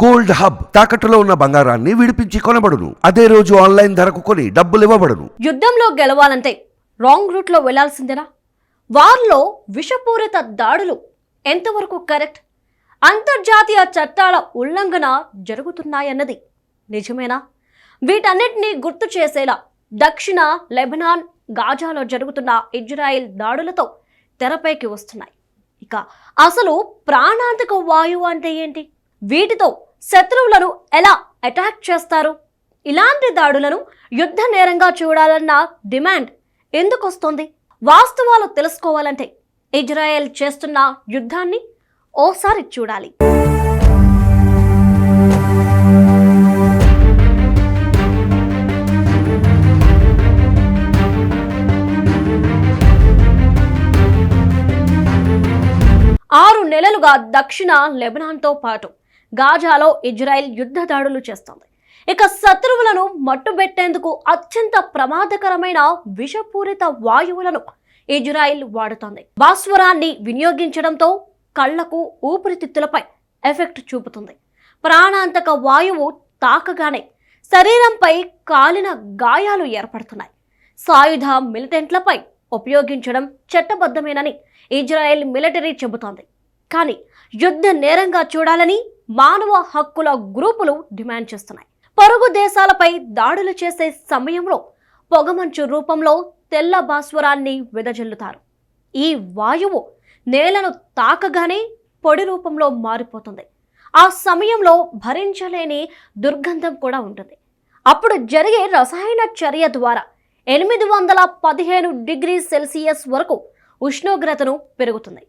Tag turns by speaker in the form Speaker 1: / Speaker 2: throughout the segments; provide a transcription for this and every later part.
Speaker 1: Gold hub తాకట్టులో ఉన్న బంగారాన్ని విడిపించి కొనబడును. అదే రోజు ఆన్లైన్ ధరకు కొని డబ్బులు ఇవ్వబడును.
Speaker 2: యుద్ధంలో గెలవాలంటే రాంగ్ రూట్లో వెళ్ళాల్సిందేనా వార్లో విషపూరిత దాడులు ఎంతవరకు కరెక్ట్? అంతర్జాతీయ చట్టాల ఉల్లంఘన జరుగుతున్నాయన్నది నిజమేనా? వీటన్నిటినీ గుర్తు చేసేలా దక్షిణ లెబనాన్ గాజాలో జరుగుతున్న ఇజ్రాయెల్ దాడులతో తెరపైకి వస్తున్నాయి. ఇక అసలు ప్రాణాంతక వాయువు అంటే ఏంటి? వీటితో శత్రువులను ఎలా అటాక్ చేస్తారు? ఇలాంటి దాడులను యుద్ధ నేరంగా చూడాలన్న డిమాండ్ ఎందుకు వస్తుంది వాస్తవాలు తెలుసుకోవాలంటే ఇజ్రాయెల్ చేస్తున్న యుద్ధాన్ని ఓసారి చూడాలి. ఆరు నెలలుగా దక్షిణ లెబనాన్తో పాటు గాజాలో ఇజ్రాయెల్ యుద్ధ దాడులు చేస్తోంది. ఇక శత్రువులను మట్టుబెట్టేందుకు అత్యంత ప్రమాదకరమైన విషపూరిత వాయువులను ఇజ్రాయిల్ వాడుతోంది. భాస్వరాన్ని వినియోగించడంతో కళ్ళకు ఊపిరితిత్తులపై ఎఫెక్ట్ చూపుతుంది. ప్రాణాంతక వాయువు తాకగానే శరీరంపై కాలిన గాయాలు ఏర్పడుతున్నాయి. సాయుధ మిలిటెంట్లపై ఉపయోగించడం చట్టబద్ధమేనని ఇజ్రాయెల్ మిలిటరీ చెబుతోంది. కానీ యుద్ధ నేరంగా చూడాలని మానవ హక్కుల గ్రూపులు డిమాండ్ చేస్తున్నాయి. పొరుగు దేశాలపై దాడులు చేసే సమయంలో పొగమంచు రూపంలో తెల్ల భాస్వరాన్ని వెదజల్లుతారు. ఈ వాయువు నేలను తాకగానే పొడి రూపంలో మారిపోతుంది. ఆ సమయంలో భరించలేని దుర్గంధం కూడా ఉంటుంది. అప్పుడు జరిగే రసాయన చర్య ద్వారా ఎనిమిది వందల పదిహేను డిగ్రీ సెల్సియస్ వరకు ఉష్ణోగ్రతను పెరుగుతుంది.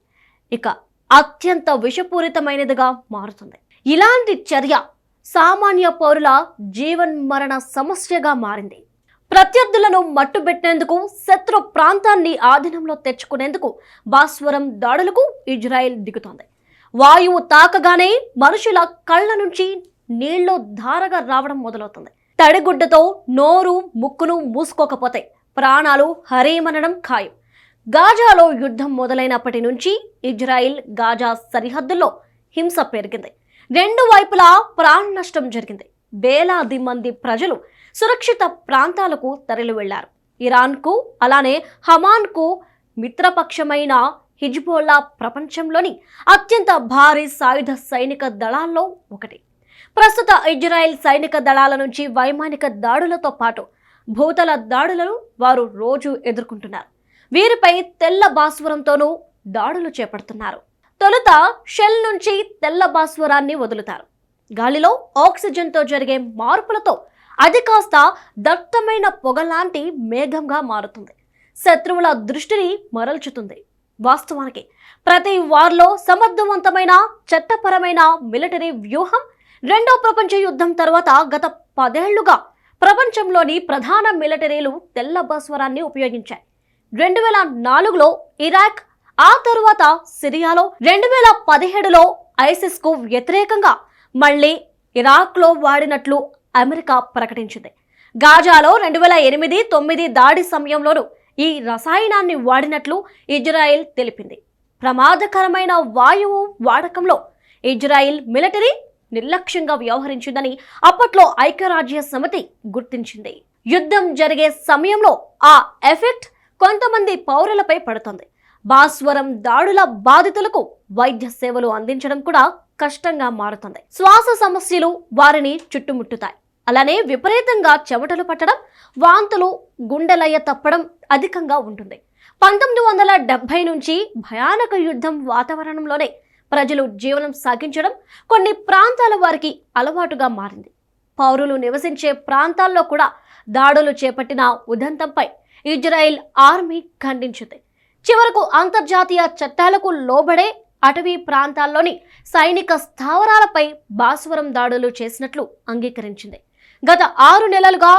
Speaker 2: ఇక అత్యంత విషపూరితమైనదిగా మారుతుంది. ఇలాంటి చర్య సామాన్య పౌరుల జీవన్ మరణ సమస్యగా మారింది. ప్రత్యర్థులను మట్టుబెట్టేందుకు శత్రు ప్రాంతాన్ని ఆధీనంలో తెచ్చుకునేందుకు భాస్వరం దాడులకు ఇజ్రాయెల్ దిగుతోంది. వాయువు తాకగానే మనుషుల కళ్ళ నుంచి నీళ్ళు ధారగా రావడం మొదలవుతుంది. తడిగుడ్డతో నోరు ముక్కును మూసుకోకపోతే ప్రాణాలు హరేమనడం ఖాయం. గాజాలో యుద్ధం మొదలైనప్పటి నుంచి ఇజ్రాయిల్ గాజా సరిహద్దుల్లో హింస పెరిగింది. రెండు వైపులా ప్రాణ నష్టం జరిగింది. వేలాది మంది ప్రజలు సురక్షిత ప్రాంతాలకు తరలి వెళ్ళారు ఇరాన్కు అలానే హమాన్కు మిత్రపక్షమైన హిజ్బోల్లా ప్రపంచంలోని అత్యంత భారీ సాయుధ సైనిక దళాల్లో ఒకటి. ప్రస్తుత ఇజ్రాయెల్ సైనిక దళాల నుంచి వైమానిక దాడులతో పాటు భూతల దాడులను వారు రోజు ఎదుర్కొంటున్నారు. వీరిపై తెల్ల భాస్వరంతోనూ దాడులు చేపడుతున్నారు. తొలుత షెల్ నుంచి తెల్ల భాస్వరాన్ని వదులుతారు. గాలిలో ఆక్సిజన్తో జరిగే మార్పులతో అది కాస్త దట్టమైన పొగలాంటి మేఘంగా మారుతుంది. శత్రువుల దృష్టిని మరల్చుతుంది. వాస్తవానికి ప్రతి వార్లో సమర్థవంతమైన చట్టపరమైన మిలిటరీ వ్యూహం రెండో ప్రపంచ యుద్ధం తర్వాత గత పదేళ్ళుగా ప్రపంచంలోని ప్రధాన మిలిటరీలు తెల్ల భాస్వరాన్ని ఉపయోగించాయి. రెండు వేల నాలుగులో ఇరాక్ ఆ తరువాత సిరియాలో రెండు వేల పదిహేడులో ఐసిస్కు వ్యతిరేకంగా మళ్ళీ ఇరాక్లో వాడినట్లు అమెరికా ప్రకటించింది. గాజాలో రెండు వేల ఎనిమిది తొమ్మిది దాడి సమయంలోనూ ఈ రసాయనాన్ని వాడినట్లు ఇజ్రాయెల్ తెలిపింది. ప్రమాదకరమైన వాయువు వాడకంలో ఇజ్రాయిల్ మిలిటరీ నిర్లక్ష్యంగా వ్యవహరించిందని అప్పట్లో ఐక్యరాజ్య సమితి గుర్తించింది. యుద్ధం జరిగే సమయంలో ఆ ఎఫెక్ట్ కొంతమంది పౌరులపై పడుతుంది. భాస్వరం దాడుల బాధితులకు వైద్య సేవలు అందించడం కూడా కష్టంగా మారుతుంది. శ్వాస సమస్యలు వారిని చుట్టుముట్టుతాయి. అలానే విపరీతంగా చెమటలు పట్టడం వాంతులు గుండెలయ్య తప్పడం అధికంగా ఉంటుంది. పంతొమ్మిది వందల డెబ్బై నుంచి భయానక యుద్ధం వాతావరణంలోనే ప్రజలు జీవనం సాగించడం కొన్ని ప్రాంతాల వారికి అలవాటుగా మారింది. పౌరులు నివసించే ప్రాంతాల్లో కూడా దాడులు చేపట్టిన ఉదంతంపై ఇజ్రాయిల్ ఆర్మీ ఖండించింది. చివరకు అంతర్జాతీయ చట్టాలకు లోబడే అటవీ ప్రాంతాల్లోని సైనిక స్థావరాలపై భాస్వరం దాడులు చేసినట్లు అంగీకరించింది. గత ఆరు నెలలుగా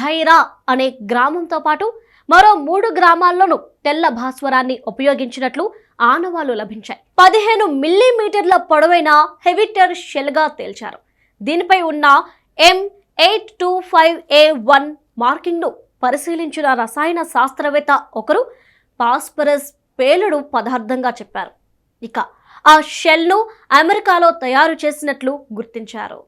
Speaker 2: ధైరా అనే గ్రామంతో పాటు మరో మూడు గ్రామాల్లోనూ తెల్ల భాస్వరాన్ని ఉపయోగించినట్లు ఆనవాలు లభించాయి. పదిహేను మిల్లీమీటర్ల పొడవైన హెవిటర్ షెల్గా తేల్చారు. దీనిపై ఉన్న M eight two five A one మార్కింగ్ను పరిశీలించిన రసాయన శాస్త్రవేత్త ఒకరు పాస్పరస్ పేలుడు పదార్థంగా చెప్పారు. ఇక ఆ షెల్ను అమెరికాలో తయారు చేసినట్లు గుర్తించారు.